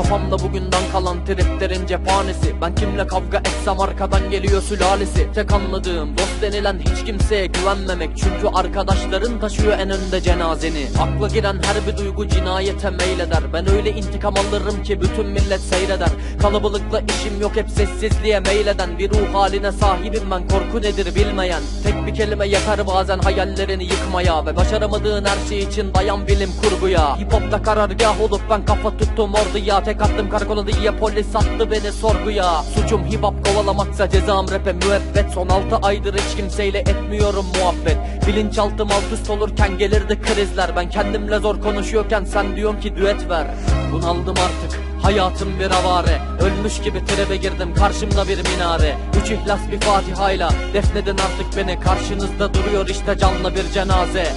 Kafamda bugünden kalan triplerin cephanesi. Ben kimle kavga etsem arkadan geliyor sülalesi. Tek anladığım dost denilen hiç kimseye güvenmemek. Çünkü arkadaşların taşıyor en önde cenazeni. Akla giren her bir duygu cinayete meyleder. Ben öyle intikam alırım ki bütün millet seyreder. Kalabalıkla işim yok hep sessizliğe meyleden. Bir ruh haline sahibim ben korku nedir bilmeyen. Tek bir kelime yakar bazen hayallerini yıkmaya. Ve başaramadığın her şey için dayan bilim kurguya. Hip hopta karargah olup ben kafa tuttum orduya Tek attım karakola diye polis attı beni sorguya. Suçum hip kovalamaksa cezam rap'e müebbet. Son altı aydır hiç kimseyle etmiyorum muhabbet. Bilinçaltım alt üst olurken gelirdi krizler. Ben kendimle zor konuşuyorken sen diyorsun ki düet ver. Bunaldım artık Hayatım bir avare. Ölmüş gibi tribe girdim karşımda bir minare. Üç ihlas bir fatihayla Defnedin artık beni. Karşınızda duruyor işte canlı bir cenaze.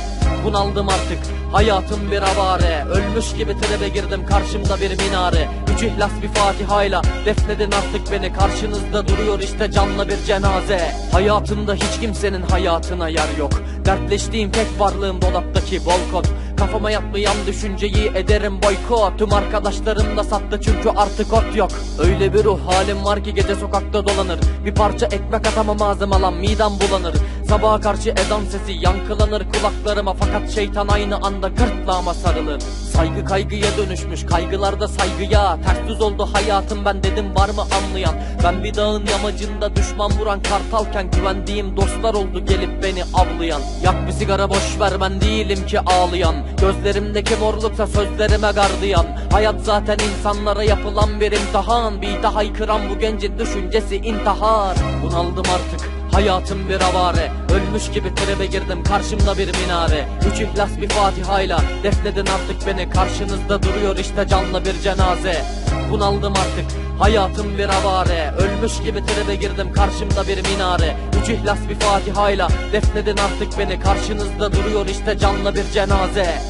Bunaldım artık Hayatım bir avare. Ölmüş gibi tribe girdim karşımda bir minare. Üç ihlas bir fatihayla Defnedin artık beni. Karşınızda duruyor işte canlı bir cenaze. Hayatımda hiç kimsenin hayatına yer yok. Dertleştiğim tek varlığım dolaptaki bol kot Kafama yatmayan düşünceyi ederim boykot. Tüm arkadaşlarım da sattı çünkü artık ot yok. Öyle bir ruh halim var ki gece sokakta dolanır. Bir parça ekmek atamam ağzıma lan midem bulanır Sabaha karşı ezan sesi yankılanır kulaklarıma. Fakat şeytan aynı anda gırtlağıma sarılır. Saygı kaygıya dönüşmüş kaygılarda saygıya. Ters düz oldu hayatım ben dedim var mı anlayan? Ben bir dağın yamacında düşman vuran kartalken Güvendiğim dostlar oldu gelip beni avlayan. Yak bir sigara boş ver ben değilim ki ağlayan. Gözlerimdeki morluksa sözlerime gardiyan Hayat zaten insanlara yapılan bir imtihan Bir daha haykıran bu gencin düşüncesi intihar. Bunaldım artık Hayatım bir avare. Ölmüş gibi tribe girdim karşımda bir minare. Üç ihlas bir fatihayla Defnedin artık beni. Karşınızda duruyor işte canlı bir cenaze. Bunaldım artık. Hayatım bir avare. Ölmüş gibi tribe girdim karşımda bir minare. Üç ihlas bir fatihayla Defnedin artık beni. Karşınızda duruyor işte canlı bir cenaze